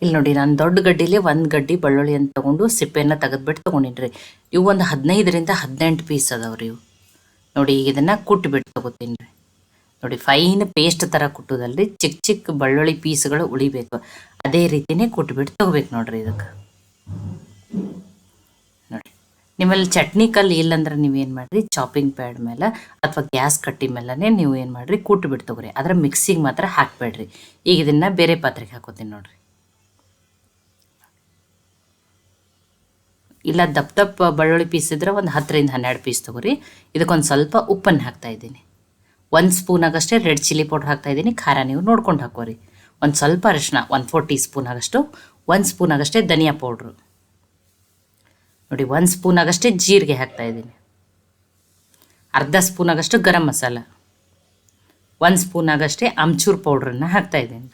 ಇಲ್ಲಿ ನೋಡಿ, ನಾನು ದೊಡ್ಡ ಗಡ್ಡಿಲಿ ಒಂದು ಗಡ್ಡಿ ಬಳ್ಳುಳ್ಳಿ ಅಂತ ತಗೊಂಡು ಸಿಪ್ಪೆಯನ್ನ ತೆಗೆದ್ಬಿಟ್ಟು ತಗೊಂಡಿನ್ರಿ. ಇವು ಒಂದು ಹದಿನೈದರಿಂದ ಹದಿನೆಂಟು ಪೀಸ್ ಅದಾವ್ರಿ ಇವು. ನೋಡಿ ಈಗ ಇದನ್ನ ಕುಟ್ಬಿಟ್ಟು ತೊಗೋತೀನಿ ರೀ ನೋಡಿ ಫೈನ್ ಪೇಸ್ಟ್ ಥರ ಕುಟ್ಟೋದಲ್ರಿ. ಚಿಕ್ಕ ಚಿಕ್ಕ ಬೆಳ್ಳುಳ್ಳಿ ಪೀಸ್ಗಳು ಉಳಿಬೇಕು. ಅದೇ ರೀತಿನೇ ಕುಟ್ಬಿಟ್ಟು ತೊಗೋಬೇಕು ನೋಡ್ರಿ ಇದಕ್ಕೆ. ನೋಡಿ, ನಿಮ್ಮಲ್ಲಿ ಚಟ್ನಿ ಕಲ್ಲು ಇಲ್ಲಂದ್ರೆ ಏನು ಮಾಡಿರಿ? ಚಾಪಿಂಗ್ ಪ್ಯಾಡ್ ಮೇಲೆ ಅಥವಾ ಗ್ಯಾಸ್ ಕಟ್ಟಿ ಮೇಲೇ ನೀವು ಏನು ಮಾಡಿರಿ? ಕುಟ್ಬಿಟ್ಟು ತೊಗೊರಿ. ಅದರ ಮಿಕ್ಸಿಗೆ ಮಾತ್ರ ಹಾಕಬೇಡ್ರಿ. ಈಗ ಇದನ್ನು ಬೇರೆ ಪಾತ್ರೆಗೆ ಹಾಕೋತೀನಿ ನೋಡ್ರಿ. ಇಲ್ಲ ದಪ್ಪ ದಪ್ಪ ಬೆಳ್ಳುಳ್ಳಿ ಪೀಸ್ ಇದ್ರೆ ಒಂದು ಹತ್ತರಿಂದ ಹನ್ನೆರಡು ಪೀಸ್ ತೊಗೊರಿ. ಇದಕ್ಕೊಂದು ಸ್ವಲ್ಪ ಉಪ್ಪನ್ನು ಹಾಕ್ತಾ ಇದ್ದೀನಿ. ಒಂದು ಸ್ಪೂನ್ ಆಗಷ್ಟೇ ರೆಡ್ ಚಿಲ್ಲಿ ಪೌಡ್ರ್ ಹಾಕ್ತಾ ಇದ್ದೀನಿ. ಖಾರ ನೀವು ನೋಡ್ಕೊಂಡು ಹಾಕೋರಿ ಒಂದು ಸ್ವಲ್ಪ ಅರಿಶಿನ ಒಂದು ಫೋರ್ ಟೀ ಸ್ಪೂನ್ ಆಗಷ್ಟು, ಒಂದು ಸ್ಪೂನ್ ಆಗಷ್ಟೇ ಧನಿಯಾ ಪೌಡ್ರು. ನೋಡಿ, ಒಂದು ಸ್ಪೂನ್ ಆಗಷ್ಟೇ ಜೀರಿಗೆ ಹಾಕ್ತಾ ಇದ್ದೀನಿ. ಅರ್ಧ ಸ್ಪೂನ್ ಆಗಷ್ಟು ಗರಂ ಮಸಾಲ. ಒಂದು ಸ್ಪೂನ್ ಆಗಷ್ಟೇ ಅಮ್ಚೂರ್ ಪೌಡ್ರನ್ನು ಹಾಕ್ತಾ ಇದ್ದೀನಿ.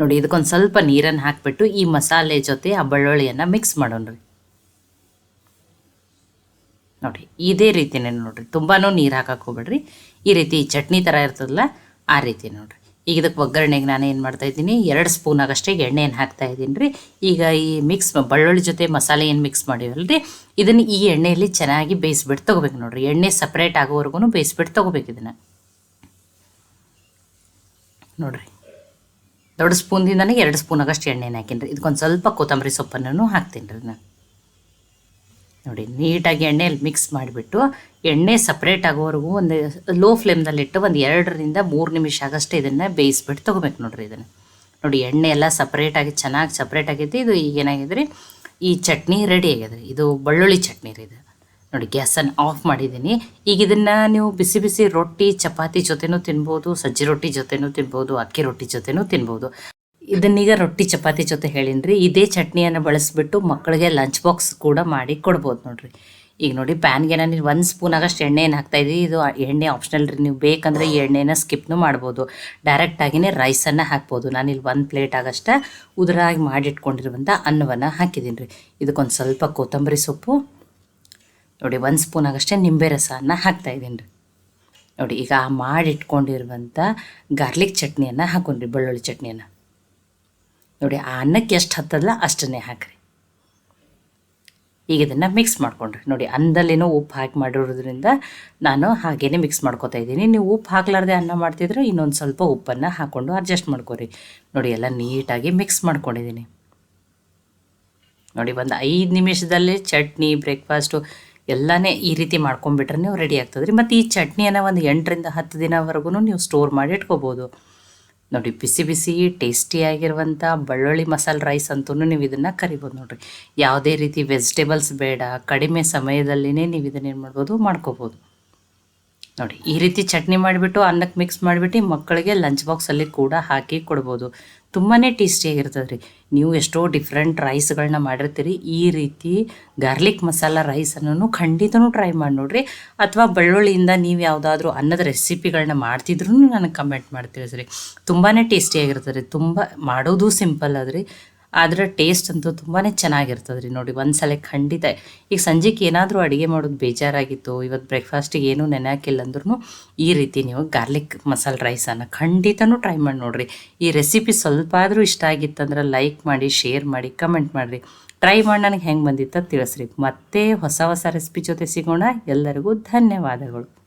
ನೋಡಿ, ಇದಕ್ಕೊಂದು ಸ್ವಲ್ಪ ನೀರನ್ನು ಹಾಕಿಬಿಟ್ಟು ಈ ಮಸಾಲೆ ಜೊತೆ ಆ ಬೆಳ್ಳುಳ್ಳಿಯನ್ನು ಮಿಕ್ಸ್ ಮಾಡೋಣ್ರಿ. ನೋಡಿ, ಇದೇ ರೀತಿನೇ ನೋಡಿರಿ ತುಂಬಾ ನೀರು ಹಾಕಕ್ಕೆ ಹೋಗ್ಬೇಡ್ರಿ. ಈ ರೀತಿ ಚಟ್ನಿ ಥರ ಇರ್ತದಲ್ಲ, ಆ ರೀತಿ ನೋಡಿರಿ. ಈಗ ಇದಕ್ಕೆ ಒಗ್ಗರಣೆಗೆ ನಾನು ಏನು ಮಾಡ್ತಾ ಇದ್ದೀನಿ, ಎರಡು ಸ್ಪೂನ್ ಆಗಷ್ಟೇ ಎಣ್ಣೆಯನ್ನು ಹಾಕ್ತಾ ಇದ್ದೀನಿ ರೀ ಈಗ ಈ ಮಿಕ್ಸ್ ಬೆಳ್ಳುಳ್ಳಿ ಜೊತೆ ಮಸಾಲೆ ಏನು ಮಿಕ್ಸ್ ಮಾಡಿವಲ್ಲ ರೀ ಇದನ್ನು ಈ ಎಣ್ಣೆಯಲ್ಲಿ ಚೆನ್ನಾಗಿ ಬೇಯಿಸ್ಬಿಟ್ಟು ತೊಗೋಬೇಕು ನೋಡಿರಿ. ಎಣ್ಣೆ ಸಪ್ರೇಟ್ ಆಗೋವರೆಗೂ ಬೇಯಿಸ್ಬಿಟ್ಟು ತೊಗೋಬೇಕು ಇದನ್ನು. ನೋಡ್ರಿ. ದೊಡ್ಡ ನನಗೆ ಎರಡು ಸ್ಪೂನ್ ಆಗಷ್ಟು ಎಣ್ಣೆನ ರೀ ಇದಕ್ಕೊಂದು ಸ್ವಲ್ಪ ಕೊತ್ತಂಬರಿ ಸೊಪ್ಪನ್ನು ಹಾಕ್ತೀನಿ ರೀ ನಾನು. ನೋಡಿ, ನೀಟಾಗಿ ಎಣ್ಣೆಯಲ್ಲಿ ಮಿಕ್ಸ್ ಮಾಡಿಬಿಟ್ಟು ಎಣ್ಣೆ ಸಪ್ರೇಟ್ ಆಗೋವರೆಗೂ ಒಂದು ಲೋ ಫ್ಲೇಮ್ನಲ್ಲಿಟ್ಟು ಒಂದು ಎರಡರಿಂದ ಮೂರು ನಿಮಿಷ ಆಗಷ್ಟೇ ಇದನ್ನು ಬೇಯಿಸ್ಬಿಟ್ಟು ತೊಗೋಬೇಕು ನೋಡ್ರಿ ಇದನ್ನು. ನೋಡಿ, ಎಣ್ಣೆ ಎಲ್ಲ ಸಪ್ರೇಟಾಗಿ ಚೆನ್ನಾಗಿ ಸಪ್ರೇಟ್ ಆಗೈತಿ ಇದು ಏನಾಗಿದೆ ರೀ? ಈ ಚಟ್ನಿ ರೆಡಿ ಆಗಿದೆ ಇದು ಬೆಳ್ಳುಳ್ಳಿ ಚಟ್ನಿ ರೀ ಇದು. ನೋಡಿ, ಗ್ಯಾಸನ್ನು ಆಫ್ ಮಾಡಿದ್ದೀನಿ. ಈಗ ಇದನ್ನು ನೀವು ಬಿಸಿ ಬಿಸಿ ರೊಟ್ಟಿ, ಚಪಾತಿ ಜೊತೆನೂ ತಿನ್ಬೋದು, ಸಜ್ಜಿ ರೊಟ್ಟಿ ಜೊತೆನೂ ತಿನ್ಬೋದು, ಅಕ್ಕಿ ರೊಟ್ಟಿ ಜೊತೆನೂ ತಿನ್ಬೋದು. ಇದನ್ನೀಗ ರೊಟ್ಟಿ, ಚಪಾತಿ ಜೊತೆ ಹೇಳಿನ್ರಿ. ಇದೇ ಚಟ್ನಿಯನ್ನು ಬಳಸಿಬಿಟ್ಟು ಮಕ್ಕಳಿಗೆ ಲಂಚ್ ಬಾಕ್ಸ್ ಕೂಡ ಮಾಡಿ ಕೊಡ್ಬೋದು ನೋಡಿರಿ. ಈಗ ನೋಡಿ ಪ್ಯಾನ್ಗೆ ನಾನು ಒಂದು ಸ್ಪೂನ್ ಆಗಷ್ಟು ಹಾಕ್ತಾ ಇದ್ದೀವಿ ಇದು ಎಣ್ಣೆ ಆಪ್ಷನಲ್ ರೀ. ನೀವು ಬೇಕಂದರೆ ಈ ಎಣ್ಣೆನ ಸ್ಕಿಪ್ನೂ ಮಾಡ್ಬೋದು. ಡೈರೆಕ್ಟಾಗಿಯೇ ರೈಸನ್ನು ಹಾಕ್ಬೋದು. ನಾನು ಇಲ್ಲಿ ಒಂದು ಪ್ಲೇಟ್ ಆಗಷ್ಟ ಉದುರಾಗಿ ಮಾಡಿಟ್ಕೊಂಡಿರುವಂಥ ಅನ್ನವನ್ನು ಹಾಕಿದ್ದೀನಿ ರೀ ಇದಕ್ಕೊಂದು ಸ್ವಲ್ಪ ಕೊತ್ತಂಬರಿ ಸೊಪ್ಪು ನೋಡಿ, ಒಂದು ಸ್ಪೂನ್ ಆಗಷ್ಟೇ ನಿಂಬೆ ರಸವನ್ನು ಹಾಕ್ತಾ ಇದ್ದೀನಿ ರೀ. ನೋಡಿ, ಈಗ ಆ ಮಾಡಿಟ್ಕೊಂಡಿರುವಂಥ ಗಾರ್ಲಿಕ್ ಚಟ್ನಿಯನ್ನು ಹಾಕೊಂಡ್ರಿ, ಬೆಳ್ಳುಳ್ಳಿ ಚಟ್ನಿಯನ್ನು. ನೋಡಿ, ಆ ಅನ್ನಕ್ಕೆ ಎಷ್ಟು ಹತ್ತದಲ್ಲ ಅಷ್ಟನ್ನೇ ಹಾಕ್ರಿ. ಈಗ ಇದನ್ನು ಮಿಕ್ಸ್ ಮಾಡ್ಕೊಂಡ್ರಿ. ನೋಡಿ ಅನ್ನದಲ್ಲೇನೋ ಉಪ್ಪು ಹಾಕಿ ಮಾಡಿರೋದ್ರಿಂದ ನಾನು ಹಾಗೇನೆ ಮಿಕ್ಸ್ ಮಾಡ್ಕೊತಾ ಇದ್ದೀನಿ. ನೀವು ಉಪ್ಪು ಹಾಕ್ಲಾರ್ದೆ ಅನ್ನ ಮಾಡ್ತಿದ್ರೆ ಇನ್ನೊಂದು ಸ್ವಲ್ಪ ಉಪ್ಪನ್ನು ಹಾಕ್ಕೊಂಡು ಅಡ್ಜಸ್ಟ್ ಮಾಡ್ಕೊರಿ. ನೋಡಿ, ಎಲ್ಲ ನೀಟಾಗಿ ಮಿಕ್ಸ್ ಮಾಡ್ಕೊಂಡಿದ್ದೀನಿ. ನೋಡಿ, ಒಂದು ಐದು ನಿಮಿಷದಲ್ಲಿ ಚಟ್ನಿ ಬ್ರೇಕ್ಫಾಸ್ಟು ಎಲ್ಲನೇ ಈ ರೀತಿ ಮಾಡ್ಕೊಂಬಿಟ್ರೆ ನೀವು ರೆಡಿ ಆಗ್ತದೆ ರೀ ಮತ್ತು ಈ ಚಟ್ನಿಯನ್ನು ಒಂದು ಎಂಟರಿಂದ ಹತ್ತು ದಿನವರೆಗೂ ನೀವು ಸ್ಟೋರ್ ಮಾಡಿ ಇಟ್ಕೋಬೋದು. ನೋಡಿ, ಬಿಸಿ ಬಿಸಿ ಟೇಸ್ಟಿಯಾಗಿರುವಂಥ ಬೆಳ್ಳುಳ್ಳಿ ಮಸಾಲೆ ರೈಸ್ ಅಂತೂ ನೀವು ಇದನ್ನು ಕರಿಬೋದು ನೋಡಿರಿ. ಯಾವುದೇ ರೀತಿ ವೆಜಿಟೇಬಲ್ಸ್ ಬೇಡ, ಕಡಿಮೆ ಸಮಯದಲ್ಲಿನೇ ನೀವು ಇದನ್ನು ಏನು ಮಾಡ್ಬೋದು ಮಾಡ್ಕೋಬೋದು. ನೋಡಿ, ಈ ರೀತಿ ಚಟ್ನಿ ಮಾಡಿಬಿಟ್ಟು ಅನ್ನಕ್ಕೆ ಮಿಕ್ಸ್ ಮಾಡಿಬಿಟ್ಟು ಮಕ್ಕಳಿಗೆ ಲಂಚ್ ಬಾಕ್ಸಲ್ಲಿ ಕೂಡ ಹಾಕಿ ಕೊಡ್ಬೋದು. ತುಂಬಾ ಟೇಸ್ಟಿಯಾಗಿರ್ತದೆ ರೀ ನೀವು ಎಷ್ಟೋ ಡಿಫ್ರೆಂಟ್ ರೈಸ್ಗಳನ್ನ ಮಾಡಿರ್ತೀರಿ. ಈ ರೀತಿ ಗಾರ್ಲಿಕ್ ಮಸಾಲ ರೈಸನ್ನು ಖಂಡಿತನೂ ಟ್ರೈ ಮಾಡಿ ನೋಡಿರಿ. ಅಥವಾ ಬೆಳ್ಳುಳ್ಳಿಯಿಂದ ನೀವು ಯಾವುದಾದ್ರೂ ಅನ್ನದ ರೆಸಿಪಿಗಳನ್ನ ಮಾಡ್ತಿದ್ರು ನನಗೆ ಕಮೆಂಟ್ ಮಾಡ್ತೀವಿ ಸರಿ. ತುಂಬಾ ಟೇಸ್ಟಿಯಾಗಿರ್ತದೆ ರೀ ತುಂಬ, ಮಾಡೋದು ಸಿಂಪಲ್ ಅದ್ರಿ ಆದರೆ ಟೇಸ್ಟ್ ಅಂತೂ ತುಂಬಾ ಚೆನ್ನಾಗಿರ್ತದೆ ರೀ ನೋಡಿ. ಒಂದು ಸಲ ಖಂಡಿತ ಈಗ ಸಂಜೆಗೆ ಏನಾದರೂ ಅಡುಗೆ ಮಾಡೋದು ಬೇಜಾರಾಗಿತ್ತು ಇವತ್ತು ಬ್ರೇಕ್ಫಾಸ್ಟಿಗೆ ಏನೂ ನೆನೆಯಾಕಿಲ್ಲ ಅಂದ್ರೂ ಈ ರೀತಿ ನೀವು ಗಾರ್ಲಿಕ್ ಮಸಾಲೆ ರೈಸನ್ನು ಖಂಡಿತನೂ ಟ್ರೈ ಮಾಡಿ ನೋಡಿರಿ. ಈ ರೆಸಿಪಿ ಸ್ವಲ್ಪ ಆದರೂ ಇಷ್ಟ ಆಗಿತ್ತಂದ್ರೆ ಲೈಕ್ ಮಾಡಿ ಶೇರ್ ಮಾಡಿ ಕಮೆಂಟ್ ಮಾಡಿರಿ. ಟ್ರೈ ಮಾಡಿ ನನಗೆ ಹೆಂಗೆ ಬಂದಿತ್ತ ತಿಳಿಸ್ರಿ. ಮತ್ತೆ ಹೊಸ ಹೊಸ ರೆಸಿಪಿ ಜೊತೆ ಸಿಗೋಣ. ಎಲ್ಲರಿಗೂ ಧನ್ಯವಾದಗಳು.